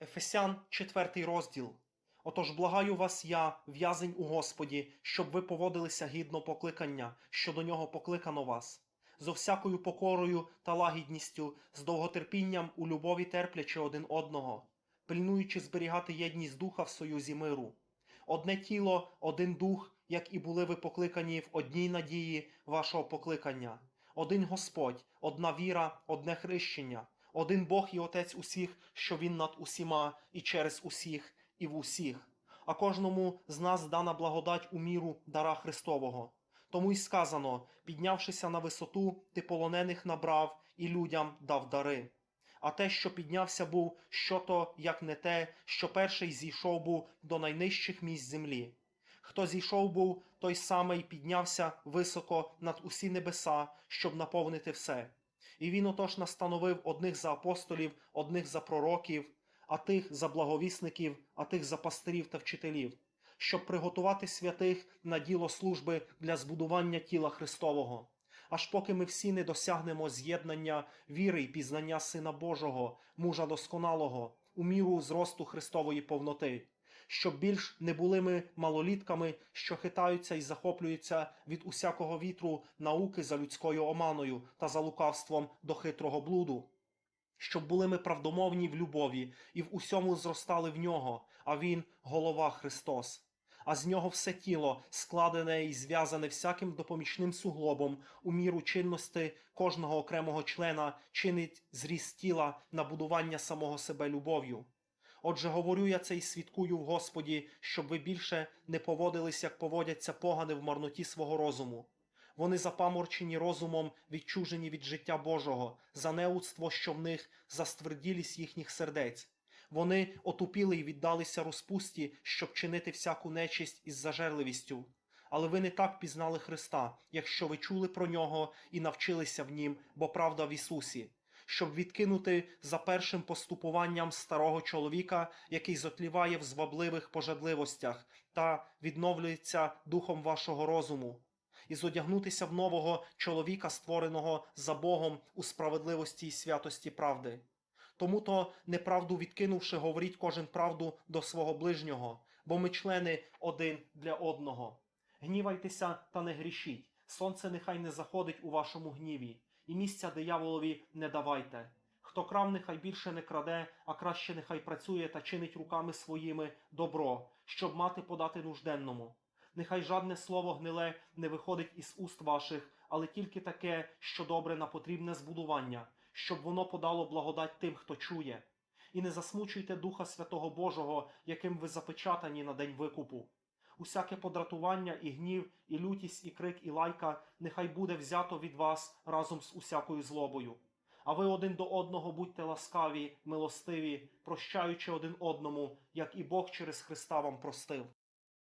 Ефесян, 4 розділ. Отож благаю вас я, в'язень у Господі, щоб ви поводилися гідно покликання, що до нього покликано вас, зо всякою покорою та лагідністю, з довготерпінням у любові терплячи один одного, пильнуючи зберігати єдність духа в союзі миру. Одне тіло, один дух, як і були ви покликані в одній надії вашого покликання, один Господь, одна віра, одне хрещення, один Бог і Отець усіх, що Він над усіма і через усіх і в усіх. А кожному з нас дана благодать у міру дара Христового. Тому й сказано: піднявшися на висоту, ти полонених набрав і людям дав дари. А те, що піднявся був, що то, як не те, що перший зійшов був до найнижчих місць землі. Хто зійшов був, той самий піднявся високо над усі небеса, щоб наповнити все. І він отож настановив одних за апостолів, одних за пророків, а тих за благовісників, а тих за пастирів та вчителів, щоб приготувати святих на діло служби для збудування тіла Христового. Аж поки ми всі не досягнемо з'єднання віри і пізнання Сина Божого, мужа досконалого, у міру зросту Христової повноти, щоб більш не були ми малолітками, що хитаються і захоплюються від усякого вітру науки за людською оманою та за лукавством до хитрого блуду. Щоб були ми правдомовні в любові і в усьому зростали в нього, а він голова Христос. А з нього все тіло, складене і зв'язане всяким допомічним суглобом, у міру чинності кожного окремого члена чинить зріст тіла на будування самого себе любов'ю. Отже, говорю я це і свідкую в Господі, щоб ви більше не поводились, як поводяться погани в марноті свого розуму. Вони запаморчені розумом, відчужені від життя Божого, за неудство, що в них, за стверділість їхніх сердець. Вони отупіли і віддалися розпусті, щоб чинити всяку нечисть із зажерливістю. Але ви не так пізнали Христа, якщо ви чули про нього і навчилися в нім, бо правда в Ісусі, щоб відкинути за першим поступуванням старого чоловіка, який зотліває в звабливих пожадливостях та відновлюється духом вашого розуму, і зодягнутися в нового чоловіка, створеного за Богом у справедливості і святості правди. Тому то, неправду відкинувши, говоріть кожен правду до свого ближнього, бо ми члени один для одного. Гнівайтеся та не грішіть. Сонце нехай не заходить у вашому гніві, і місця дияволові не давайте. Хто крав, нехай більше не краде, а краще нехай працює та чинить руками своїми добро, щоб мати подати нужденному. Нехай жадне слово гниле не виходить із уст ваших, але тільки таке, що добре на потрібне збудування, щоб воно подало благодать тим, хто чує. І не засмучуйте Духа Святого Божого, яким ви запечатані на день викупу. Усяке подратування і гнів, і лютість, і крик, і лайка нехай буде взято від вас разом з усякою злобою. А ви один до одного будьте ласкаві, милостиві, прощаючи один одному, як і Бог через Христа вам простив.